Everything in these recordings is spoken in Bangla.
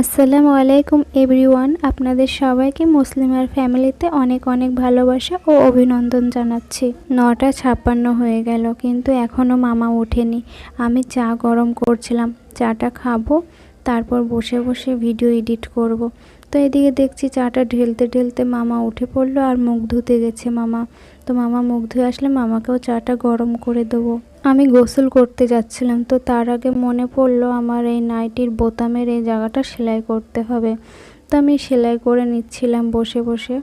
আসসালামু আলাইকুম এভরিওয়ান। আপনাদের সবাইকে মুসলিমার ফ্যামিলিতে অনেক অনেক ভালোবাসা ও অভিনন্দন জানাচ্ছি। নটা ছাপ্পান্ন হয়ে গেল, কিন্তু এখনও মামা ওঠেনি। আমি চা গরম করছিলাম। চাটা খাব। তারপর বসে বসে ভিডিও এডিট করব। তো এদিকে দেখছি চাটা ঢেলতে ঢেলতে মামা উঠে পড়ল আর মুখ ধুতে গেছে মামা। তো মামা মুখ ধুয়ে আসলে মামাকেও চাটা গরম করে দেবো। আমি গোসল করতে যাচ্ছিলাম, তো তার আগে মনে পড়ল আমার এই নাইটির বোতামের এই জায়গাটা সেলাই করতে হবে। তো আমি সেলাই করে নিচ্ছিলাম বসে বসে।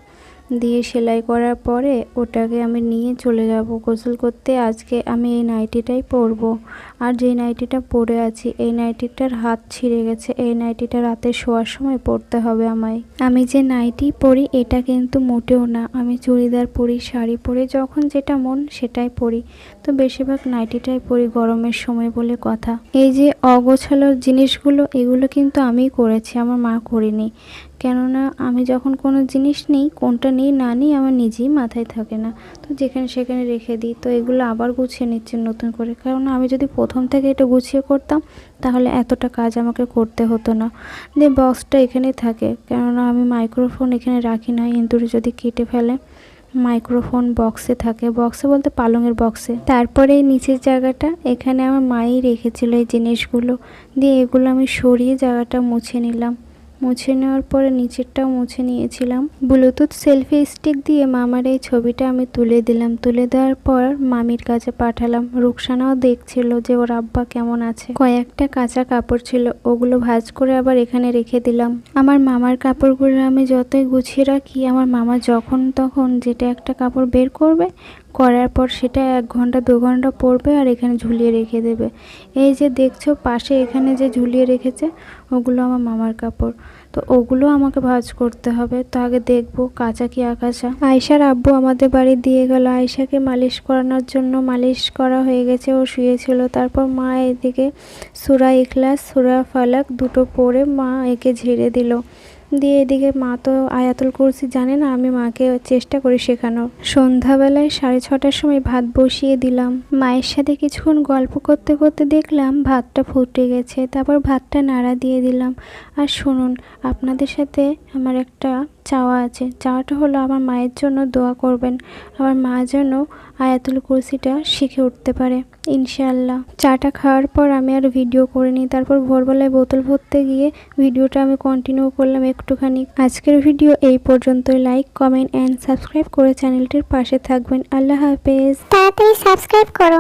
দিয়ে সেলাই করার পরে ওটাকে আমি নিয়ে চলে যাব গোসল করতে। আজকে আমি এই নাইটিটাই পরবো। আর যেই নাইটিটা পরে আছি, এই নাইটিটার হাত ছিঁড়ে গেছে। এই নাইটিটা রাতে শোয়ার সময় পরতে হবে আমায়। আমি যে নাইটি পরি, এটা কিন্তু মোটেও না। আমি চুড়িদার পরি, শাড়ি পরি, যখন যেটা মন সেটাই পরি। তো বেশিরভাগ নাইটিটাই পরি গরমের সময় বলে কথা। এই যে অগোছালো জিনিসগুলো, এগুলো কিন্তু আমিই করেছি, আমার মা করিনি। কেননা আমি যখন কোনো জিনিস নিই, কোনটা নিই, না নিই, আমার নিজেই মাথায় থাকে না। তো যেখানে সেখানে রেখে দিই। তো এগুলো আবার গুছিয়ে নিচ্ছি নতুন করে। কারণ আমি যদি প্রথম থেকে এটা গুছিয়ে করতাম, তাহলে এতটা কাজ আমাকে করতে হতো না। দিয়ে বক্সটা এখানেই থাকে। কেননা আমি মাইক্রোফোন এখানে রাখি না। ইন্দুরে যদি কেটে ফেলে, মাইক্রোফোন বক্সে থাকে। বক্সে বলতে পালঙের বক্সে। তারপরে এই নিচের জায়গাটা, এখানে আমার মাই রেখেছিল এই জিনিসগুলো। দিয়ে এগুলো আমি সরিয়ে জায়গাটা মুছে নিলাম। মুছে নেওয়ার পরে নিচেরটাও মুছে নিয়েছিলাম। ব্লুটুথ সেলফি স্টিক দিয়ে মামার এই ছবিটা আমি তুলে দিলাম। তুলে দেওয়ার পর মামির কাছে পাঠালাম। রুকসানাও দেখছিল যে ওর আব্বা কেমন আছে। কয়েকটা কাঁচা কাপড় ছিল, ওগুলো ভাজ করে আবার এখানে রেখে দিলাম। আমার মামার কাপড়গুলো আমি যতই গুছিয়ে রাখি, আমার মামা যখন তখন যেটা একটা কাপড় বের করবে করার পর সেটা এক ঘণ্টা, দু ঘণ্টা পরবে আর এখানে ঝুলিয়ে রেখে দেবে। এই যে দেখছ, পাশে এখানে যে ঝুলিয়ে রেখেছে, ওগুলো আমার মামার কাপড়। তো ওগুলো আমাকে ভাজ করতে হবে। তো আগে দেখব, কাঁচা কি আকাশা। আয়সার আব্বু আমাদের বাড়ি দিয়ে গেল। আয়সাকে মালিশ করানোর জন্য মালিশ করা হয়ে গেছে। ও শুয়েছিল। তারপর মা এদিকে সুরা ইখলাস, সুরা ফালাক দুটো পরে মা একে ঝেড়ে দিল। দিয়ে এদিকে মা তো আয়াতুল কুরসি জানে না, আমি মাকে চেষ্টা করি শেখানোর সন্ধ্যাবেলায় সাড়ে ছটার সময় ভাত বসিয়ে দিলাম। মায়ের সাথে কিছুক্ষণ গল্প করতে করতে দেখলাম ভাতটা ফুটে গেছে, তারপর ভাতটা নাড়া দিয়ে দিলাম। আর শুনুন, আপনাদের সাথে আমার একটা চাওয়া আছে। চাওয়াটা হলো আমার মায়ের জন্য দোয়া করবেন। আমার মা যেন আয়াতুল কুরসিটা শিখে উঠতে পারে, ইনশাআল্লাহ। চাটা খাওয়ার পর আমি আর ভিডিও করিনি। তারপর ভোরবেলায় বোতল ভরতে গিয়ে ভিডিওটা আমি কন্টিনিউ করলাম একটুখানি। আজকের ভিডিও এই পর্যন্তই। লাইক কমেন্ট অ্যান্ড সাবস্ক্রাইব করে চ্যানেলটির পাশে থাকবেন। আল্লাহ হাফেজ। তাড়াতাড়ি সাবস্ক্রাইব করো।